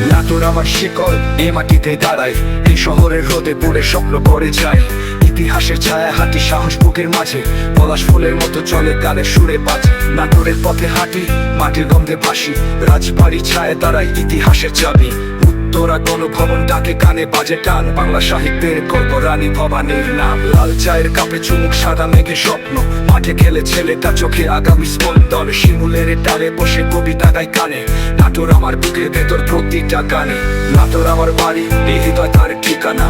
নাটোর আমার শিকল, এ মাটিতে দাঁড়ায় এই শহরের রোদে পড়ে স্বপ্ন করে যায়। ইতিহাসের ছায়া, হাঁটি, সাহস বুকের মাঝে। পলাশ ফুলের মতো চলে গানে সুরে বাজে। নাটোরের পথে হাঁটি, মাটির গন্ধে ভাসি। রাজবাড়ি ছায়া দাঁড়ায় ইতিহাসের চাবি। উত্তরা গণভবন ডাকে কানে বাজে টান। বাংলা সাহিত্যের গল্প রানী ভবানীর নাম। লাল চায়ের কাপে চুমুক, সাদা মেঘে স্বপ্ন। মাঠে খেলে ছেলেটা চোখে আগামী স্পন্দন। শিমুলের ডালে বসে কবিতা গায় কানে। নাটোর আমার বুকের ভেতর প্রতিটা গানে। নাটোর আমার বাড়ি এই তার ঠিকানা।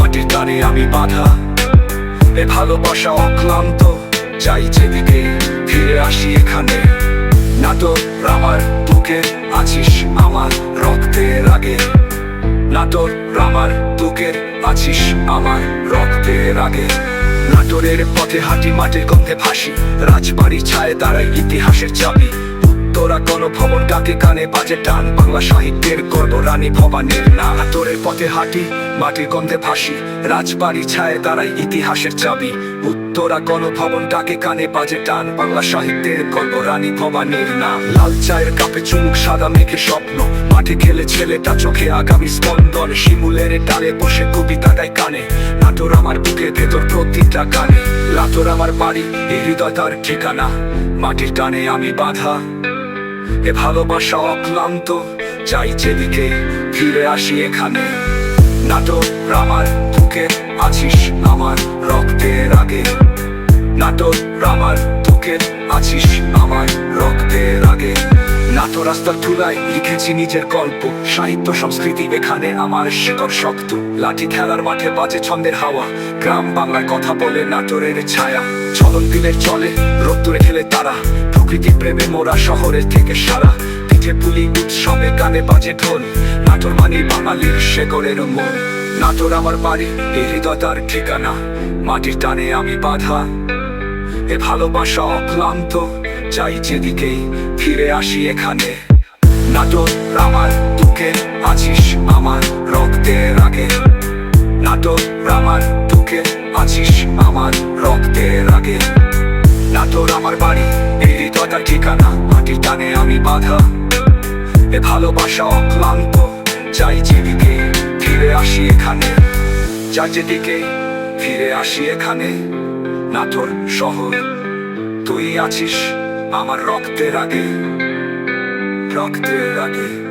মাটির টানে আমি বাধা। এ ভালোবাসা অক্লান্ত। চাই যেদিকে ফিরে আসি এখানে। নাটোর আমার বুকে আছিস আমার রক্তের আগে। নাটোর আমার বুকের আছিস আমার রক্তের আগে। নাটোরের পথে হাঁটি, মাটির গন্ধে ভাসি। রাজবাড়ি ছায় দাঁড়ায় ইতিহাসের চাবি। তোরা কোন ভবন ডাকে কানে বাজে টান। বাংলা সাহিত্যের গর্ব রানী ভবানীর না। নাটোরের পথে হাঁটি, মাটির গন্ধে ভাসি। রাজবাড়ি ছায় দাঁড়ায় ইতিহাসের চাবি। ভবন ডাকে কানে বাজে টান। বাংলা সাহিত্যের গল্প রানী ভবানীর না লাল চায়ের কাপে চুমুক, সাদা মেঘে স্বপ্ন। মাঠে খেলে ছেলেটা চোখে আগামী স্পন্দন। শিমুলের ডালে বসে কবিতা গায় কানে। নাটোর আমার বুকের ভেতর প্রতিটা কানে। লাটোর আমার বাড়ি, এই হৃদয় তার ঠিকানা। মাটির টানে আমি বাধা। এ ভালোবাসা অক্লান্ত। চাই যেদিকে ফিরে আসি এখানে। নাটক আমার বুকে আছিস আমার রক্তের আগে। নাটক আমার বুকে আছিস আমার রক্তের আগে। নাটো রাস্তার ধুলায় লিখেছি নিজের গল্প, সাহিত্য, সংস্কৃতি, এখানে আমার শেকড় শক্ত। লাঠি খেলার মাঠে বাজে ছন্দের হাওয়া, গ্রাম বাংলায় কথা বলে নাটোরের ছায়া। চলন দিনের চলে, রোদ্দুরে খেলে তারা, প্রকৃতি প্রেমে মোরা শহরের থেকে সারা। পিঠে পুলি উৎসবে গানে বাজে ঢোল। নাটোর মানি বাঙালির শেকড়ের মন। নাটোর আমার বাড়ি এই হৃদয় তার ঠিকানা। মাটির টানে আমি বাধা। এ ভালোবাসা অক্লান্ত, চাই যেদিকেই ফিরে আসি এখানে। নাটোর আমার বুকে আছিস আমার রক্তের আগে। নাটোর আমার বুকে আছিস আমার রক্তের আগে। নাটোর আমার বাড়ি এই হৃদয়টার ঠিকানা। মাটির টানে আমি বাধা। এ ভালোবাসা অক্লান্ত। চাই যেদিকে ফিরে আসি এখানে। চাই যেদিকে ফিরে আসি এখানে। নাটোর শহর, তুই আছিস আমার রক্তের আগে। রক্তের আগে।